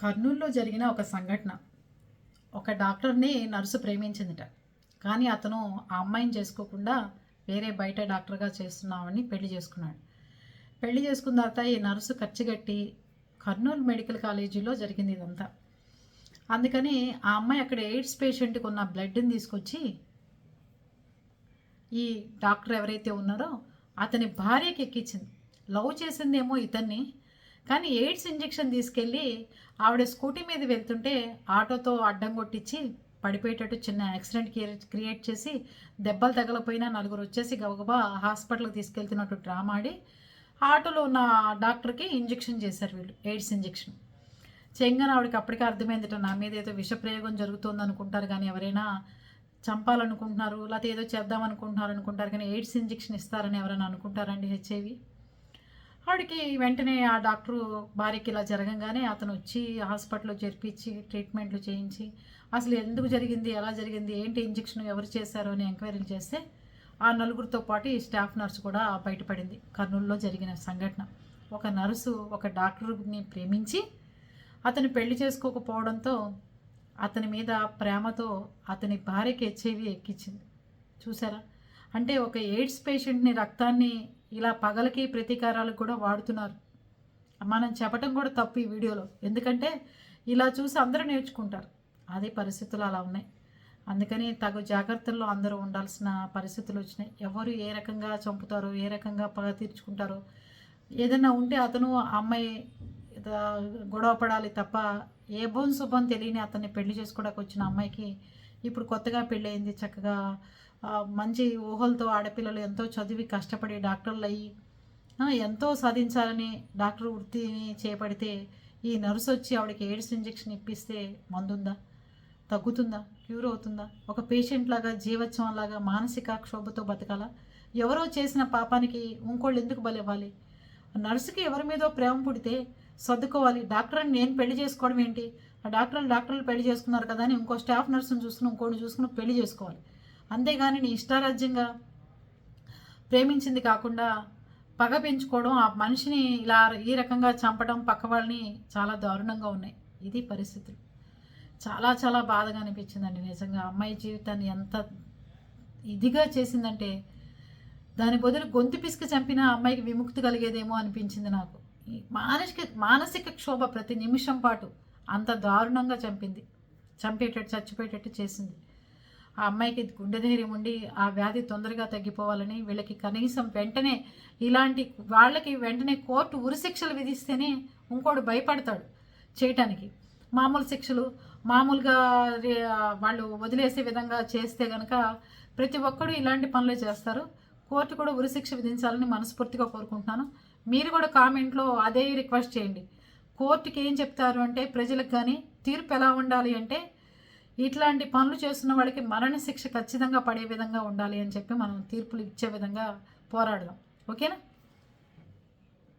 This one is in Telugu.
కర్నూలులో జరిగిన ఒక సంఘటన. ఒక డాక్టర్ని నర్సు ప్రేమించిందిట. కానీ అతను ఆ అమ్మాయిని చేసుకోకుండా వేరే బయట డాక్టర్గా చేస్తున్నామని పెళ్ళి చేసుకున్నాడు. పెళ్ళి చేసుకున్న తర్వాత ఈ నర్సు ఖర్చు కట్టి కర్నూలు మెడికల్ కాలేజీలో జరిగింది ఇదంతా. అందుకని ఆ అమ్మాయి అక్కడ ఎయిడ్స్ పేషెంట్కి ఉన్న బ్లడ్ని తీసుకొచ్చి ఈ డాక్టర్ ఎవరైతే ఉన్నారో అతని భార్యకి ఎక్కించింది. లవ్ చేసిందేమో ఇతన్ని కానీ ఎయిడ్స్ ఇంజెక్షన్ తీసుకెళ్ళి ఆవిడ స్కూటీ మీద వెళ్తుంటే ఆటోతో అడ్డం కొట్టించి పడిపోయేటట్టు చిన్న యాక్సిడెంట్ క్రియేట్ చేసి దెబ్బలు తగలపోయినా నలుగురు వచ్చేసి గబగబా హాస్పిటల్కి తీసుకెళ్తున్నట్టు డ్రామా ఆడి ఆటోలో ఉన్న డాక్టర్కి ఇంజెక్షన్ చేశారు వీళ్ళు ఎయిడ్స్ ఇంజెక్షన్. చెంగన్ ఆవిడకి అప్పటికే అర్థమైందిట నా మీద ఏదో విషప్రయోగం జరుగుతుంది అనుకుంటారు కానీ ఎవరైనా చంపాలనుకుంటున్నారు లేకపోతే ఏదో చేద్దాం అనుకుంటున్నారు అనుకుంటారు కానీ ఎయిడ్స్ ఇంజెక్షన్ ఇస్తారని ఎవరైనా అనుకుంటారండి హెచ్ఐవి? ఆవిడకి వెంటనే ఆ డాక్టరు భార్యకి ఇలా జరగంగానే అతను వచ్చి హాస్పిటల్లో జరిపించి ట్రీట్మెంట్లు చేయించి అసలు ఎందుకు జరిగింది? ఎలా జరిగింది? ఏంటి ఇంజెక్షన్ ఎవరు చేశారు? అని ఎంక్వైరీలు చేస్తే ఆ నలుగురితో పాటు ఈ స్టాఫ్ నర్సు కూడా బయటపడింది. కర్నూలులో జరిగిన సంఘటన. ఒక నర్సు ఒక డాక్టర్ని ప్రేమించి అతను పెళ్ళి చేసుకోకపోవడంతో అతని మీద ప్రేమతో అతని భార్యకి హెచ్ఐవి ఎక్కించింది. చూసారా? అంటే ఒక ఎయిడ్స్ పేషెంట్ని రక్తాన్ని ఇలా పగలకి ప్రతీకారాలకు కూడా వాడుతున్నారు. మనం చెప్పటం కూడా తప్పు ఈ వీడియోలో. ఎందుకంటే ఇలా చూసి అందరూ నేర్చుకుంటారు. అదే పరిస్థితులు అలా ఉన్నాయి. అందుకని తగు జాగ్రత్తల్లో అందరూ ఉండాల్సిన పరిస్థితులు వచ్చినాయి. ఎవరు ఏ రకంగా చంపుతారో ఏ రకంగా పగ తీర్చుకుంటారో ఏదైనా ఉంటే అతను అమ్మాయి గొడవ పడాలి తప్ప ఏ బోన్ శుభం తెలియని అతన్ని పెళ్ళి చేసుకోవడానికి వచ్చిన అమ్మాయికి ఇప్పుడు కొత్తగా పెళ్ళయింది చక్కగా మంచి ఊహలతో ఆడపిల్లలు ఎంతో చదివి కష్టపడి డాక్టర్లు అయ్యి ఎంతో సాధించాలని డాక్టర్ వృత్తిని చేపడితే ఈ నర్సు వచ్చి ఆవిడకి ఎయిడ్స్ ఇంజెక్షన్ ఇప్పిస్తే మందుందా? తగ్గుతుందా? క్యూర్ అవుతుందా? ఒక పేషెంట్ లాగా జీవోత్సవం లాగా మానసిక క్షోభతో బతకాలా? ఎవరో చేసిన పాపానికి ఇంకోళ్ళు ఎందుకు బలివ్వాలి? నర్సుకి ఎవరి మీదో ప్రేమ పుడితే సర్దుకోవాలి. డాక్టర్ని నేను పెళ్ళి చేసుకోవడం ఏంటి? ఆ డాక్టర్లు డాక్టర్లు పెళ్ళి చేసుకున్నారు కదా అని ఇంకో స్టాఫ్ నర్సును చూసుకుని ఇంకోటి చూసుకుని పెళ్ళి చేసుకోవాలి. అంతేగాని నీ ఇష్టారాజ్యంగా ప్రేమించింది కాకుండా పగ పెంచుకోవడం ఆ మనిషిని ఇలా ఈ రకంగా చంపడం పక్క వాళ్ళని చాలా దారుణంగా ఉన్నాయి. ఇది పరిస్థితులు చాలా చాలా బాధగా అనిపించిందండి నిజంగా. అమ్మాయి జీవితాన్ని ఎంత ఇదిగా చేసిందంటే దాని బదులు గొంతు పిసికి చంపిన అమ్మాయికి విముక్తి కలిగేదేమో అనిపించింది నాకు. ఈ మానసిక మానసిక క్షోభ ప్రతి నిమిషం పాటు అంత దారుణంగా చంపింది. చంపేటట్టు చచ్చిపోయేటట్టు చేసింది. ఆ అమ్మాయికి గుండె ధైర్యం ఉండి ఆ వ్యాధి తొందరగా తగ్గిపోవాలని వీళ్ళకి కనీసం వెంటనే ఇలాంటి వాళ్ళకి వెంటనే కోర్టు ఉరిశిక్షలు విధిస్తేనే ఇంకోడు భయపడతాడు చేయటానికి. మామూలు శిక్షలు మామూలుగా వాళ్ళు వదిలేసే విధంగా చేస్తే కనుక ప్రతి ఒక్కడు ఇలాంటి పనులే చేస్తారు. కోర్టు కూడా ఉరిశిక్ష విధించాలని మనస్ఫూర్తిగా కోరుకుంటున్నాను. మీరు కూడా కామెంట్లో అదే రిక్వెస్ట్ చేయండి. కోర్టుకి ఏం చెప్తారు అంటే ప్రజలకు కానీ తీర్పు ఎలా ఉండాలి అంటే ఇట్లాంటి పనులు చేస్తున్న వాళ్ళకి మరణశిక్ష ఖచ్చితంగా పడే విధంగా ఉండాలి అని చెప్పి మనం తీర్పులు ఇచ్చే విధంగా పోరాడదాం. ఓకేనా?